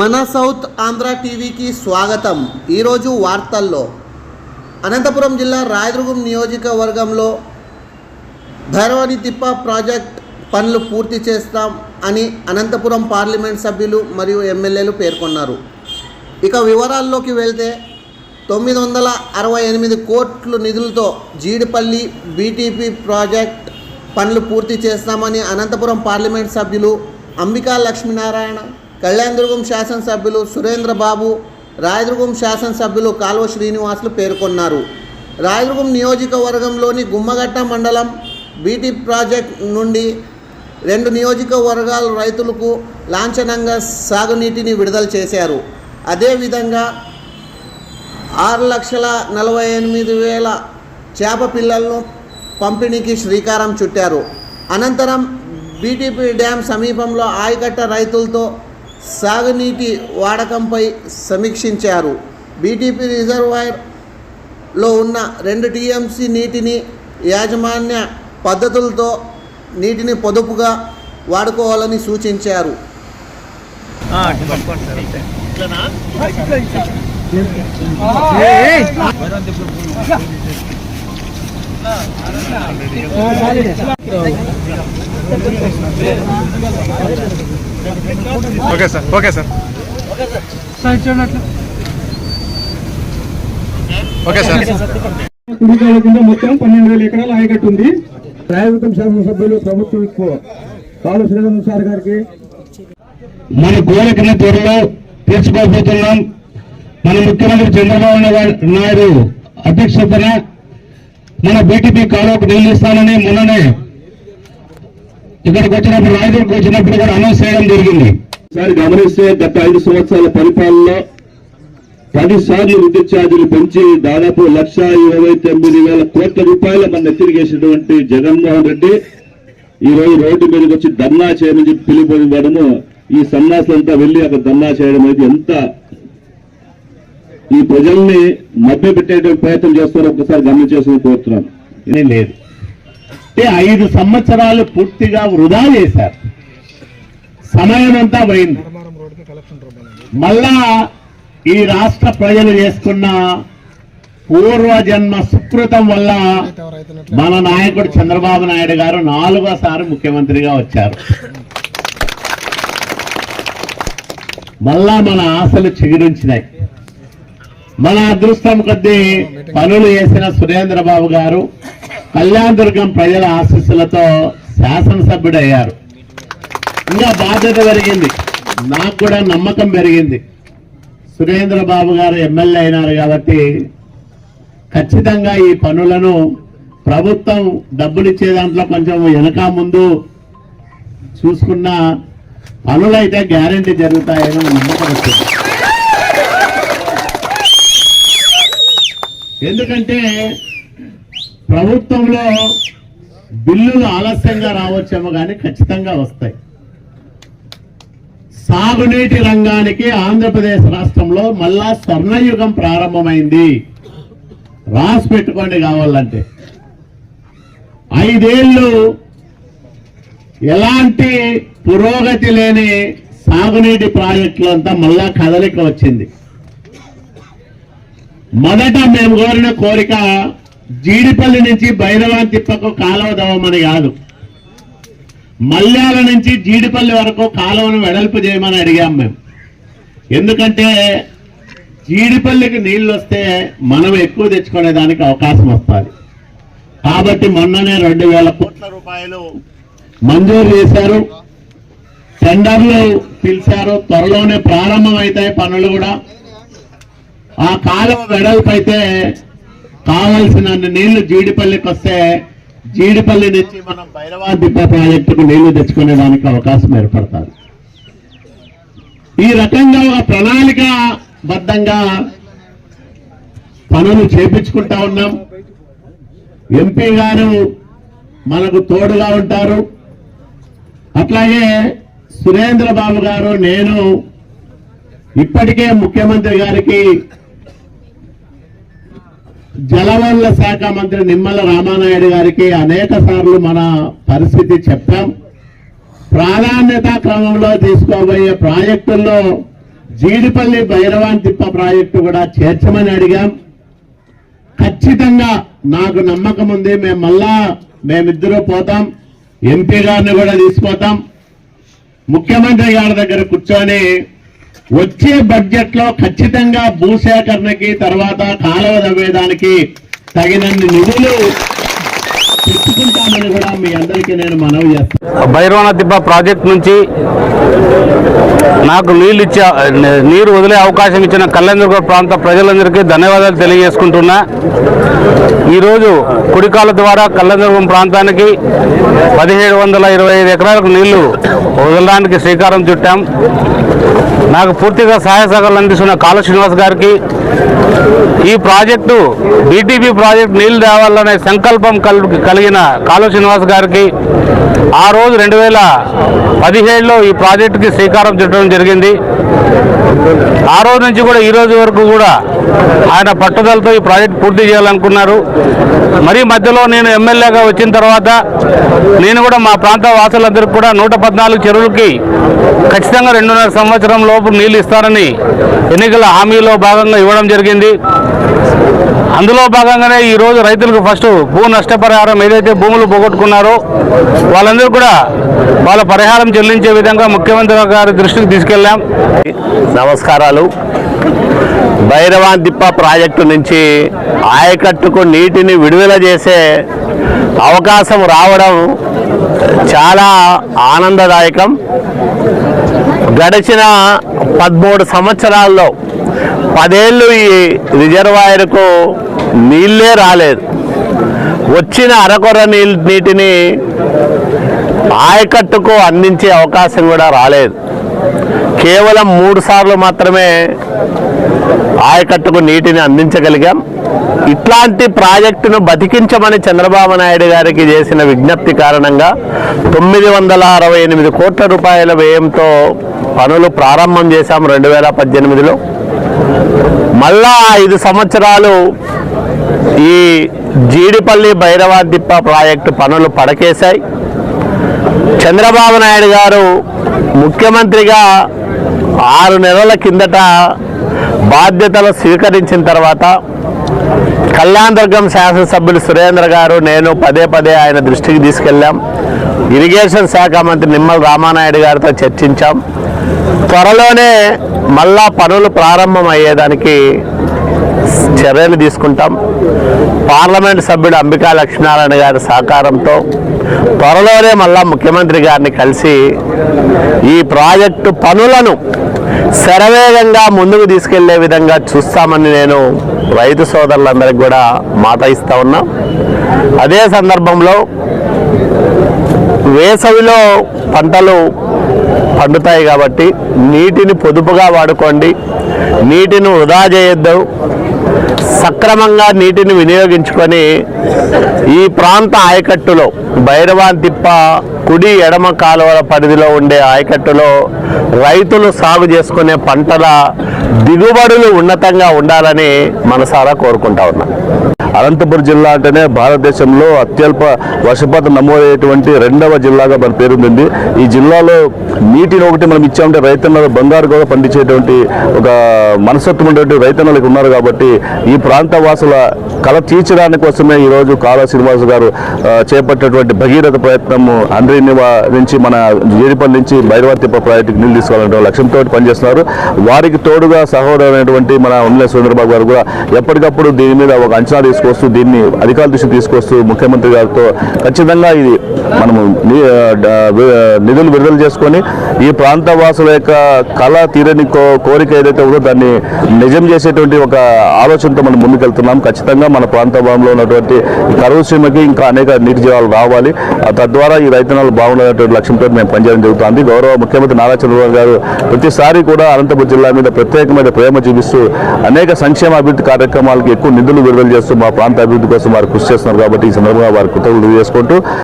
మన సౌత్ ఆంధ్ర టీవీకి స్వాగతం. ఈరోజు వార్తల్లో అనంతపురం జిల్లా రాయదుర్గం నియోజకవర్గంలో భైరవని తిప్ప ప్రాజెక్ట్ పనులు పూర్తి చేస్తాం అని అనంతపురం పార్లమెంట్ సభ్యులు మరియు ఎమ్మెల్యేలు పేర్కొన్నారు. ఇక వివరాల్లోకి వెళ్తే తొమ్మిది వందల అరవై ఎనిమిది కోట్లు నిధులతో జీడిపల్లి బీటీపీ ప్రాజెక్ట్ పనులు పూర్తి చేస్తామని అనంతపురం పార్లమెంట్ సభ్యులు అంబికా లక్ష్మీనారాయణ కళ్యాణదుర్గం శాసనసభ్యులు సురేంద్రబాబు రాయదుర్గం శాసనసభ్యులు కాలువ శ్రీనివాసులు పేర్కొన్నారు. రాయదుర్గం నియోజకవర్గంలోని గుమ్మగట్ట మండలం బీటీ ప్రాజెక్ట్ నుండి రెండు నియోజకవర్గాల రైతులకు లాంఛనంగా సాగునీటిని విడుదల చేశారు. అదేవిధంగా ఆరు లక్షల నలభై ఎనిమిది వేల చేప పిల్లలను పంపిణీకి శ్రీకారం చుట్టారు. అనంతరం బీటీపీ డ్యాం సమీపంలో ఆయకట్ట రైతులతో సాగునీటి వాడకంపై సమీక్షించారు బీటీపీ రిజర్వాయర్లో ఉన్న రెండు టీఎంసీ నీటిని యాజమాన్య పద్ధతులతో నీటిని పొదుపుగా వాడుకోవాలని సూచించారు okay sir okay sir. Okay sir. మొత్తం పన్నెండు వేల ఎకరాల ఆయకట్టు ఉంది. రాయవృతం శాసనసభ్యులు ప్రభుత్వం కాలు శ్రీధర్ సార్ గారికి. మన కోరికను త్వరలో తీర్చుకోబోతున్నాం. మన ముఖ్యమంత్రి చంద్రబాబు నాయుడు- నాయుడు అధ్యక్షతన మన బీటీపీ కాలువకు నీళ్ళు ఇస్తానని మొన్ననే ఇక్కడికి వచ్చినప్పుడు రాయదుర్గకు వచ్చినప్పుడు కూడా అనౌన్స్ చేయడం జరిగింది. ఒకసారి గమనిస్తే గత ఐదు సంవత్సరాల పరిపాలనలో పది సార్లు విద్యుత్ ఛార్జీలు పెంచి దాదాపు లక్ష ఇరవై తొమ్మిది వేల కోట్ల రూపాయల మన నెత్తిరిగేసినటువంటి జగన్మోహన్ రెడ్డి ఈ రోజు రోడ్డు మీదకి వచ్చి ధర్నా చేయమని చెప్పి పిలుపునివ్వడము ఈ సన్నాసులంతా వెళ్ళి అక్కడ ధర్నా చేయడం అనేది ఎంత ఈ ప్రజల్ని మభ్య పెట్టేటువంటి ప్రయత్నం చేస్తారో ఒకసారి గమనించేసి కోరుతున్నాను. ఇది లేదు. అంటే ఐదు సంవత్సరాలు పూర్తిగా వృధా చేశారు. సమయం అంతా పోయింది. మళ్ళా ఈ రాష్ట్ర ప్రజలు చేసుకున్న పూర్వజన్మ సుకృతం వల్ల మన నాయకుడు చంద్రబాబు నాయుడు గారు నాలుగోసారి ముఖ్యమంత్రిగా వచ్చారు. మళ్ళా మన ఆశలు చిగురించినాయి. మన అదృష్టం కొద్దీ పనులు చేసిన సురేంద్ర బాబు గారు కళ్యాణదుర్గం ప్రజల ఆశీస్సులతో శాసనసభ్యుడయ్యారు. ఇంకా బాధ్యత పెరిగింది. నాకు కూడా నమ్మకం పెరిగింది. సురేంద్ర బాబు గారు ఎమ్మెల్యే అయినారు కాబట్టి ఖచ్చితంగా ఈ పనులను ప్రభుత్వం డబ్బులు ఇచ్చే దాంట్లో కొంచెం వెనక ముందు చూసుకున్న పనులైతే గ్యారంటీ జరుగుతాయని నమ్మకం వచ్చింది. ఎందుకంటే ప్రభుత్వంలో బిల్లులు ఆలస్యంగా రావచ్చేమో కానీ ఖచ్చితంగా వస్తాయి. సాగునీటి రంగానికి ఆంధ్రప్రదేశ్ రాష్ట్రంలో మళ్ళా స్వర్ణయుగం ప్రారంభమైంది. రాసి పెట్టుకోండి కావాలంటే. ఐదేళ్ళు ఎలాంటి పురోగతి లేని సాగునీటి ప్రాజెక్టులంతా మళ్ళా కదలిక వచ్చింది. మొదట మేము కోరిన కోరిక జీడిపల్లి నుంచి భైరవాన్ తిప్పకు కాలువ దవ్వమని కాదు. మల్యాల నుంచి జీడిపల్లి వరకు కాలువను వెడల్పు చేయమని అడిగాం మేము. ఎందుకంటే జీడిపల్లికి నీళ్ళు వస్తే మనం ఎక్కువ తెచ్చుకునే దానికి అవకాశం వస్తుంది. కాబట్టి మొన్ననే రెండు వేల కోట్ల రూపాయలు మంజూరు చేశారు. టెండర్లు పిలిచారు. త్వరలోనే ప్రారంభం అవుతాయి పనులు కూడా. ఆ కాలువ వెడల్పైతే కావలసిన నీళ్ళు జీడిపల్లికి వస్తే జీడిపల్లి నుంచి మనం భైరవా దిబ్బ ప్రాజెక్టుకు నీళ్ళు తెచ్చుకునే దానికి అవకాశం ఏర్పడుతుంది. ఈ రకంగా ఒక ప్రణాళిక బద్ధంగా పనులు చేపించుకుంటా ఉన్నాం. ఎంపీ గారు మనకు తోడుగా ఉంటారు. అట్లాగే సురేంద్ర బాబు గారు నేను ఇప్పటికే ముఖ్యమంత్రి గారికి జలవనరుల శాఖ మంత్రి నిమ్మల రామానాయుడు గారికి అనేక సార్లు మన పరిస్థితి చెప్పాం. ప్రాధాన్యత క్రమంలో తీసుకోబోయే ప్రాజెక్టుల్లో జీడిపల్లి భైరవాన్ తిప్ప ప్రాజెక్టు కూడా చేర్చమని అడిగాం. ఖచ్చితంగా నాకు నమ్మకం ఉంది. మేము మళ్ళా మేమిద్దరూ పోతాం. ఎంపీ గారిని కూడా తీసుకుపోతాం. ముఖ్యమంత్రి గారి దగ్గర కూర్చొని వచ్చే బడ్జెట్లో ఖచ్చితంగా భూసేకరణకి తర్వాత కాలువ తవ్వేదానికి తగినన్ని నిధులు తెచ్చుకుంటామని కూడా భైరవన దిబ్బ ప్రాజెక్ట్ నుంచి నాకు నీళ్ళు ఇచ్చే నీరు వదిలే అవకాశం ఇచ్చిన కళ్యాణదుర్గ ప్రాంత ప్రజలందరికీ ధన్యవాదాలు తెలియజేసుకుంటున్నా. ఈరోజు కుడికాల ద్వారా కళ్యాణదుర్గం ప్రాంతానికి పదిహేడు వందల ఇరవై ఐదు ఎకరాలకు నీళ్ళు వదలడానికి శ్రీకారం చుట్టాం. నాకు పూర్తిగా సహాయ సహకారాలు అందిస్తున్న కాళ శ్రీనివాస్ గారికి ఈ ప్రాజెక్టు బీటీపీ ప్రాజెక్టు నీళ్ళు తేవాలనే సంకల్పం కలిగిన కాళ శ్రీనివాస్ గారికి ఆ రోజు రెండు వేల పదిహేడులో ఈ ప్రాజెక్టుకి శ్రీకారం చుట్టడం జరిగింది. ఆ రోజు నుంచి కూడా ఈ రోజు వరకు కూడా ఆయన పట్టుదలతో ఈ ప్రాజెక్ట్ పూర్తి చేయాలనుకున్నారు. మరీ మధ్యలో నేను ఎమ్మెల్యేగా వచ్చిన తర్వాత నేను కూడా మా ప్రాంత వాసులందరికీ కూడా నూట పద్నాలుగు చెరువులకి ఖచ్చితంగా రెండున్నర సంవత్సరం లోపు నీళ్ళు ఇస్తారని ఎన్నికల హామీలో భాగంగా ఇవ్వడం జరిగింది. అందులో భాగంగానే ఈరోజు రైతులకు ఫస్ట్ భూ నష్టపరిహారం ఏదైతే భూములు పోగొట్టుకున్నారో వాళ్ళందరూ కూడా వాళ్ళ పరిహారం చెల్లించే విధంగా ముఖ్యమంత్రి గారి దృష్టికి తీసుకెళ్ళాం. నమస్కారాలు. భైరవాంతిప్ప ప్రాజెక్టు నుంచి ఆయకట్టుకు నీటిని విడుదల చేసే అవకాశం రావడం చాలా ఆనందదాయకం. గడిచిన పదమూడు సంవత్సరాల్లో పదేళ్ళు ఈ రిజర్వాయర్కు నీళ్ళే రాలేదు. వచ్చిన అరకొర నీళ్ళ నీటిని ఆయకట్టుకు అందించే అవకాశం కూడా రాలేదు. కేవలం మూడు సార్లు మాత్రమే ఆయకట్టుకు నీటిని అందించగలిగాం. ఇట్లాంటి ప్రాజెక్టును బతికించమని చంద్రబాబు నాయుడు గారికి చేసిన విజ్ఞప్తి కారణంగా తొమ్మిది వందల అరవై ఎనిమిది కోట్ల రూపాయల వ్యయంతో పనులు ప్రారంభం చేశాం రెండు వేల పద్దెనిమిదిలో. మళ్ళా ఐదు సంవత్సరాలు ఈ జీడిపల్లి భైరవాదిప్ప ప్రాజెక్టు పనులు పడకేశాయి. చంద్రబాబు నాయుడు గారు ముఖ్యమంత్రిగా ఆరు నెలల కిందట బాధ్యతలు స్వీకరించిన తర్వాత కళ్యాణదుర్గం శాసనసభ్యులు సురేంద్ర గారు నేను పదే పదే ఆయన దృష్టికి తీసుకెళ్ళాం. ఇరిగేషన్ శాఖ మంత్రి నిమ్మల రామానాయుడు గారితో చర్చించాం. త్వరలోనే మళ్ళా పనులు ప్రారంభం అయ్యేదానికి చర్యలు తీసుకుంటాం. పార్లమెంట్ సభ్యుడు అంబికా లక్ష్మీనారాయణ గారి సహకారంతో త్వరలోనే మళ్ళా ముఖ్యమంత్రి గారిని కలిసి ఈ ప్రాజెక్టు పనులను శరవేగంగా ముందుకు తీసుకెళ్ళే విధంగా చూస్తామని నేను రైతు సోదరులందరికీ కూడా మాట ఇస్తా ఉన్నా. అదే సందర్భంలో వేసవిలో పంటలు పండుతాయి కాబట్టి నీటిని పొదుపుగా వాడుకోండి. నీటిని వృధా చేయొద్దు. సక్రమంగా నీటిని వినియోగించుకొని ఈ ప్రాంత ఆయకట్టులో భైరవాన్ తిప్ప కుడి ఎడమ కాలువల పరిధిలో ఉండే ఆయకట్టులో రైతులు సాగు చేసుకునే పంటల దిగుబడులు ఉన్నతంగా ఉండాలని మనసారా కోరుకుంటా ఉన్నాం. అనంతపురం జిల్లా అంటేనే భారతదేశంలో అత్యల్ప వర్షపాతం నమోదయ్యేటువంటి రెండవ జిల్లాగా మన పేరుంది ఈ జిల్లాలో నీటిని ఒకటి మనం ఇచ్చామంటే రైతన్నలు బంగారు కూడా పండించేటువంటి ఒక మనసత్వం ఉండేటువంటి రైతన్నలకు ఉన్నారు కాబట్టి ఈ ప్రాంత వాసుల కళ తీర్చడానికి కోసమే ఈరోజు కాళా శ్రీనివాస్ గారు చేపట్టేటువంటి చేపట్టినటువంటి భగీరథ ప్రయత్నం అండ్రి నుంచి మన జీడిపల్లి నుంచి భైరవతిప్ప ప్రాజెక్టుకి నీళ్ళు తీసుకోవాలనే లక్ష్యంతో పనిచేస్తున్నారు. వారికి తోడుగా సహోదరుడైనటువంటి మన ఉమ్మల సురేంద్రబాబు గారు కూడా ఎప్పటికప్పుడు దీని మీద ఒక అంచనా తీసుకు తీసుకొస్తూ దీన్ని అధికారుల దృష్టికి తీసుకొస్తూ ముఖ్యమంత్రి గారితో ఖచ్చితంగా ఇది మనము నిధులు విడుదల చేసుకొని ఈ ప్రాంత వాసుల యొక్క కళ తీరని కోరిక ఏదైతే ఉందో దాన్ని నిజం చేసేటువంటి ఒక ఆలోచనతో మనం ముందుకెళ్తున్నాం. ఖచ్చితంగా మన ప్రాంత భాగంలో ఉన్నటువంటి కరువు సీమకి ఇంకా అనేక నీటి జీవాలు రావాలి. తద్వారా ఈ రైతనాలు బాగుండేటువంటి లక్ష్యంతో మేము పనిచేయడం జరుగుతుంది. గౌరవ ముఖ్యమంత్రి నారా చంద్రబాబు గారు ప్రతిసారి కూడా అనంతపురం జిల్లా మీద ప్రత్యేకమైన ప్రేమ చూపిస్తూ అనేక సంక్షేమ అభివృద్ధి కార్యక్రమాలకు ఎక్కువ నిధులు విడుదల చేస్తూ మా ప్రాంత అభివృద్ధి కోసం వారు కృషి చేస్తున్నారు కాబట్టి ఈ సందర్భంగా వారి కృతజ్ఞతలు చేసుకుంటూ